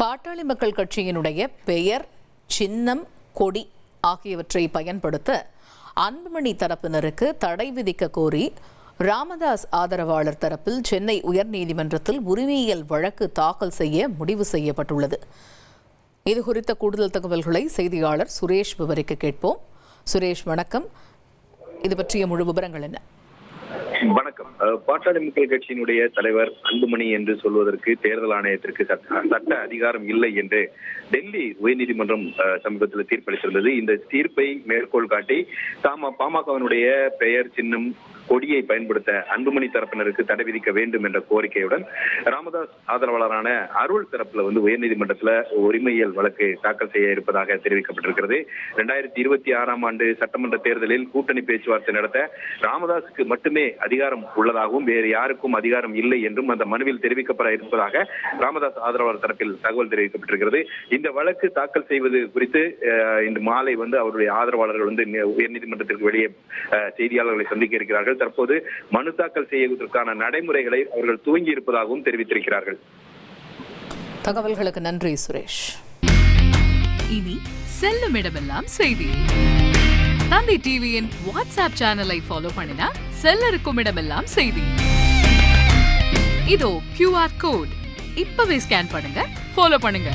பாட்டாளி மக்கள் கட்சியினுடைய பெயர் சின்னம் கொடி ஆகியவற்றை பயன்படுத்த அன்புமணி தரப்பினருக்கு தடை விதிக்க கோரி ராமதாஸ் ஆதரவாளர் தரப்பில் சென்னை உயர்நீதிமன்றத்தில் உரிமையியல் வழக்கு தாக்கல் செய்ய முடிவு செய்யப்பட்டுள்ளது. இது குறித்த கூடுதல் தகவல்களை செய்தியாளர் சுரேஷ் விவரிக்க கேட்போம். சுரேஷ் வணக்கம். இது பற்றிய முழு விவரங்கள் என்ன? வணக்கம். அஹ், பாட்டாளி மக்கள் கட்சியினுடைய தலைவர் அன்புமணி என்று சொல்வதற்கு தேர்தல் ஆணையத்திற்கு சட்ட சட்ட அதிகாரம் இல்லை என்று டெல்லி உயர்நீதிமன்றம் சமீபத்தில் தீர்ப்பளித்திருந்தது. இந்த தீர்ப்பை மேற்கோள் காட்டி தாம பாமகவினுடைய பெயர் சின்னம் கொடியை பயன்படுத்த அன்புமணி தரப்பினருக்கு தடை விதிக்க வேண்டும் என்ற கோரிக்கையுடன் ராமதாஸ் ஆதரவாளரான அருள் தரப்புல வந்து உயர்நீதிமன்றத்துல உரிமையியல் வழக்கு தாக்கல் செய்ய இருப்பதாக தெரிவிக்கப்பட்டிருக்கிறது. இரண்டாயிரத்தி இருபத்தி ஆறாம் ஆண்டு சட்டமன்ற தேர்தலில் கூட்டணி பேச்சுவார்த்தை நடத்த ராமதாஸுக்கு மட்டுமே அதிகாரம் உள்ளதாகவும் வேறு யாருக்கும் அதிகாரம் இல்லை என்றும் அந்த மனுவில் தெரிவிக்கப்பட இருப்பதாக ராமதாஸ் ஆதரவாளர் தரப்பில் தகவல் தெரிவிக்கப்பட்டிருக்கிறது. இந்த வழக்கு தாக்கல் செய்வது குறித்து இன்று மாலை வந்து அவருடைய ஆதரவாளர்கள் வந்து உயர்நீதிமன்றத்திற்கு வெளியே செய்தியாளர்களை சந்திக்க இருக்கிறார்கள். தற்போது மனு தாக்கல் செய்வதற்கான நடைமுறைகளை அவர்கள் துவங்கி இருப்பதாகவும் தெரிவித்திருக்கிறார்கள். தகவல்களுக்கு நன்றி சுரேஷ். இனி செல்லும் இடமெல்லாம் செய்தி. தந்தை டிவியின் வாட்ஸ்அப் சேனலை ஃபாலோ பண்ணினா செல்ல இருக்கும் இடமெல்லாம் செய்தி. இதோ கியூஆர் கோட் இப்பவே ஸ்கேன் பண்ணுங்க ஃபாலோ பண்ணுங்க.